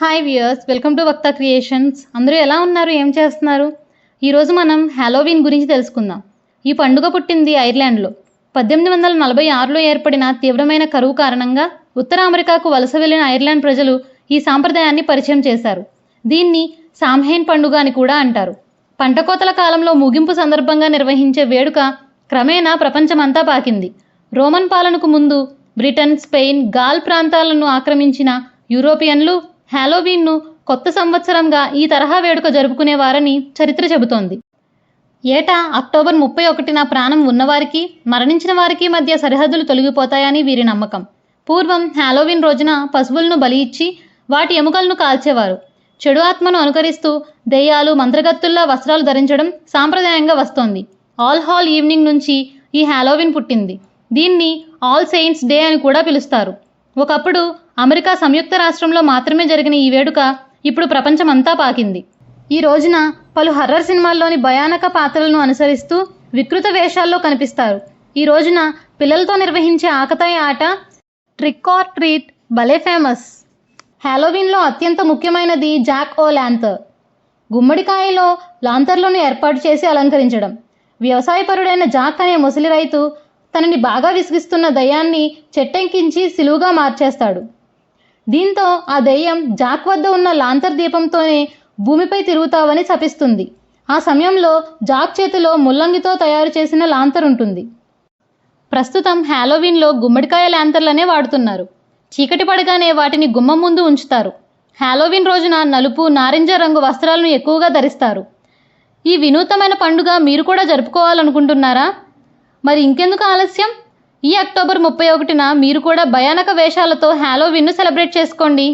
Hi viewers welcome to Vaktha creations అందరూ ఎలా ఉన్నారు? ఏం చేస్తున్నారు? ఈరోజు మనం హ్యాలోవీన్ గురించి తెలుసుకుందాం. ఈ పండుగ పుట్టింది ఐర్లాండ్లో. పద్దెనిమిది వందల నలభై ఆరులో ఏర్పడిన తీవ్రమైన కరువు కారణంగా ఉత్తర అమెరికాకు వలస వెళ్ళిన ఐర్లాండ్ ప్రజలు ఈ సాంప్రదాయాన్ని పరిచయం చేశారు. దీన్ని సామ్హేన్ పండుగ అని కూడా అంటారు. పంట కోతల కాలంలో ముగింపు సందర్భంగా నిర్వహించే వేడుక క్రమేణా ప్రపంచమంతా పాకింది. రోమన్ పాలనకు ముందు బ్రిటన్ స్పెయిన్ గాల్ ప్రాంతాలను ఆక్రమించిన యూరోపియన్లు హ్యాలోవీన్ను కొత్త సంవత్సరంగా ఈ తరహా వేడుక జరుపుకునేవారని చరిత్ర చెబుతోంది. ఏటా అక్టోబర్ ముప్పై ఒకటిన ప్రాణం ఉన్నవారికి మరణించిన వారికి మధ్య సరిహద్దులు తొలగిపోతాయని వీరి నమ్మకం. పూర్వం హాలోవిన్ రోజున పశువులను బలి ఇచ్చి వాటి ఎముకలను కాల్చేవారు. చెడు ఆత్మను అనుకరిస్తూ దెయ్యాలు మంత్రగత్తుల్లా వస్త్రాలు ధరించడం సాంప్రదాయంగా వస్తోంది. ఆల్ హాల్ ఈవినింగ్ నుంచి ఈ హ్యాలోవిన్ పుట్టింది. దీన్ని ఆల్ సెయింట్స్ డే అని కూడా పిలుస్తారు. ఒకప్పుడు అమెరికా సంయుక్త రాష్ట్రంలో మాత్రమే జరిగిన ఈ వేడుక ఇప్పుడు ప్రపంచమంతా పాకింది. ఈ రోజున పలు హర్రర్ సినిమాల్లోని భయానక పాత్రలను అనుసరిస్తూ వికృత వేషాల్లో కనిపిస్తారు. ఈ రోజున పిల్లలతో నిర్వహించే ఆకతాయి ఆట ట్రిక్ ఆర్ ట్రీట్ భలే ఫేమస్. హ్యాలోవిన్లో అత్యంత ముఖ్యమైనది జాక్ ఓ ల్యాంతర్ గుమ్మడికాయలో లాంతర్లను ఏర్పాటు చేసి అలంకరించడం. వ్యవసాయపరుడైన జాక్ అనే ముసలి రైతు తనని బాగా విసిగిస్తున్న దయ్యాన్ని చెట్టెంకించి సిలువుగా మార్చేస్తాడు. దీంతో ఆ దయ్యం జాక్ వద్ద ఉన్న లాంతర్ దీపంతోనే భూమిపై తిరుగుతావని శపిస్తుంది. ఆ సమయంలో జాక్ చేతిలో ముల్లంగితో తయారు చేసిన లాంతర్ ఉంటుంది. ప్రస్తుతం హ్యాలోవిన్లో గుమ్మడికాయ ల్యాంతర్లనే వాడుతున్నారు. చీకటి పడగానే వాటిని గుమ్మం ముందు ఉంచుతారు. హ్యాలోవిన్ రోజున నలుపు నారింజ రంగు వస్త్రాలను ఎక్కువగా ధరిస్తారు. ఈ వినూతమైన పండుగ మీరు కూడా జరుపుకోవాలనుకుంటున్నారా? మరి ఇంకెందుకు ఆలస్యం? ఈ అక్టోబర్ ముప్పై ఒకటిన మీరు కూడా భయానక వేషాలతో హ్యాలోవిన్ను సెలబ్రేట్ చేసుకోండి.